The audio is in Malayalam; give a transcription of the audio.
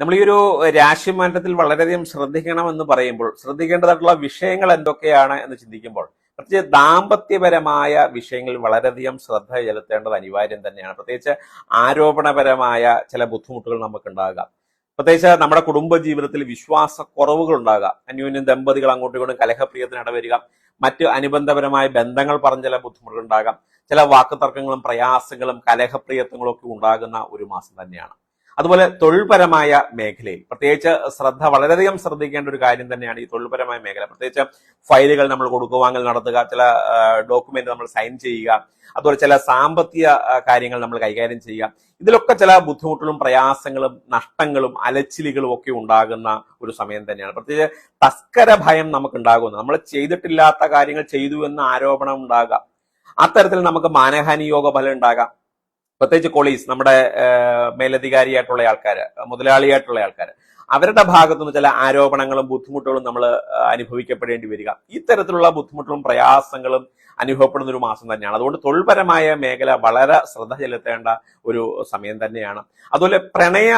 നമ്മൾ ഈ ഒരു രാശിമാറ്റത്തിൽ വളരെയധികം ശ്രദ്ധിക്കണമെന്ന് പറയുമ്പോൾ ശ്രദ്ധിക്കേണ്ടതായിട്ടുള്ള വിഷയങ്ങൾ എന്തൊക്കെയാണ് എന്ന് ചിന്തിക്കുമ്പോൾ പ്രത്യേകിച്ച് ദാമ്പത്യപരമായ വിഷയങ്ങളിൽ വളരെയധികം ശ്രദ്ധ ചെലുത്തേണ്ടത് അനിവാര്യം തന്നെയാണ്. പ്രത്യേകിച്ച് ആരോപണപരമായ ചില ബുദ്ധിമുട്ടുകൾ നമുക്ക് ഉണ്ടാകാം പ്രത്യേകിച്ച് നമ്മുടെ കുടുംബ ജീവിതത്തിൽ വിശ്വാസ കുറവുകൾ ഉണ്ടാകാം. അന്യോന്യം ദമ്പതികൾ അങ്ങോട്ടും ഇങ്ങോട്ടും കലഹപ്രിയത്തിന് ഇടവരിക മറ്റ് അനുബന്ധപരമായ ബന്ധങ്ങൾ പറഞ്ഞ ചില ബുദ്ധിമുട്ടുകൾ ഉണ്ടാകാം ചില വാക്കുതർക്കങ്ങളും പ്രയാസങ്ങളും കലഹപ്രിയത്വങ്ങളും ഒക്കെ ഉണ്ടാകുന്ന ഒരു മാസം തന്നെയാണ്. അതുപോലെ തൊഴിൽപരമായ മേഖലയിൽ. പ്രത്യേകിച്ച് ശ്രദ്ധ വളരെയധികം ശ്രദ്ധിക്കേണ്ട ഒരു കാര്യം തന്നെയാണ് ഈ തൊഴിൽപരമായ മേഖല. പ്രത്യേകിച്ച് ഫയലുകൾ നമ്മൾ കൊടുക്കുവാങ്ങൽ നടത്തുക ചില ഡോക്യുമെന്റ് നമ്മൾ സൈൻ ചെയ്യുക അതുപോലെ ചില സാമ്പത്തിക കാര്യങ്ങൾ നമ്മൾ കൈകാര്യം ചെയ്യുക. ഇതിലൊക്കെ ചില ബുദ്ധിമുട്ടുകളും പ്രയാസങ്ങളും നഷ്ടങ്ങളും അലച്ചിലുകളും ഒക്കെ ഉണ്ടാകുന്ന ഒരു സമയം തന്നെയാണ്. പ്രത്യേകിച്ച് തസ്കര ഭയം നമുക്ക് ഉണ്ടാകുന്നു നമ്മൾ ചെയ്തിട്ടില്ലാത്ത കാര്യങ്ങൾ ചെയ്തു എന്ന ആരോപണം ഉണ്ടാകാം. അത്തരത്തിൽ നമുക്ക് മാനഹാനിയോഗ ഫലം ഉണ്ടാകാം. പ്രത്യേകിച്ച് കൊളീസ് നമ്മുടെ മേലധികാരിയായിട്ടുള്ള ആൾക്കാർ മുതലാളിയായിട്ടുള്ള ആൾക്കാർ അവരുടെ ഭാഗത്തുനിന്ന് ചില ആരോപണങ്ങളും ബുദ്ധിമുട്ടുകളും നമ്മൾ അനുഭവിക്കപ്പെടേണ്ടി വരിക. ഇത്തരത്തിലുള്ള ബുദ്ധിമുട്ടുകളും പ്രയാസങ്ങളും അനുഭവപ്പെടുന്ന ഒരു മാസം തന്നെയാണ്. അതുകൊണ്ട് തൊഴിൽപരമായ മേഖല വളരെ ശ്രദ്ധ ചെലുത്തേണ്ട ഒരു സമയം തന്നെയാണ്. അതുപോലെ പ്രണയ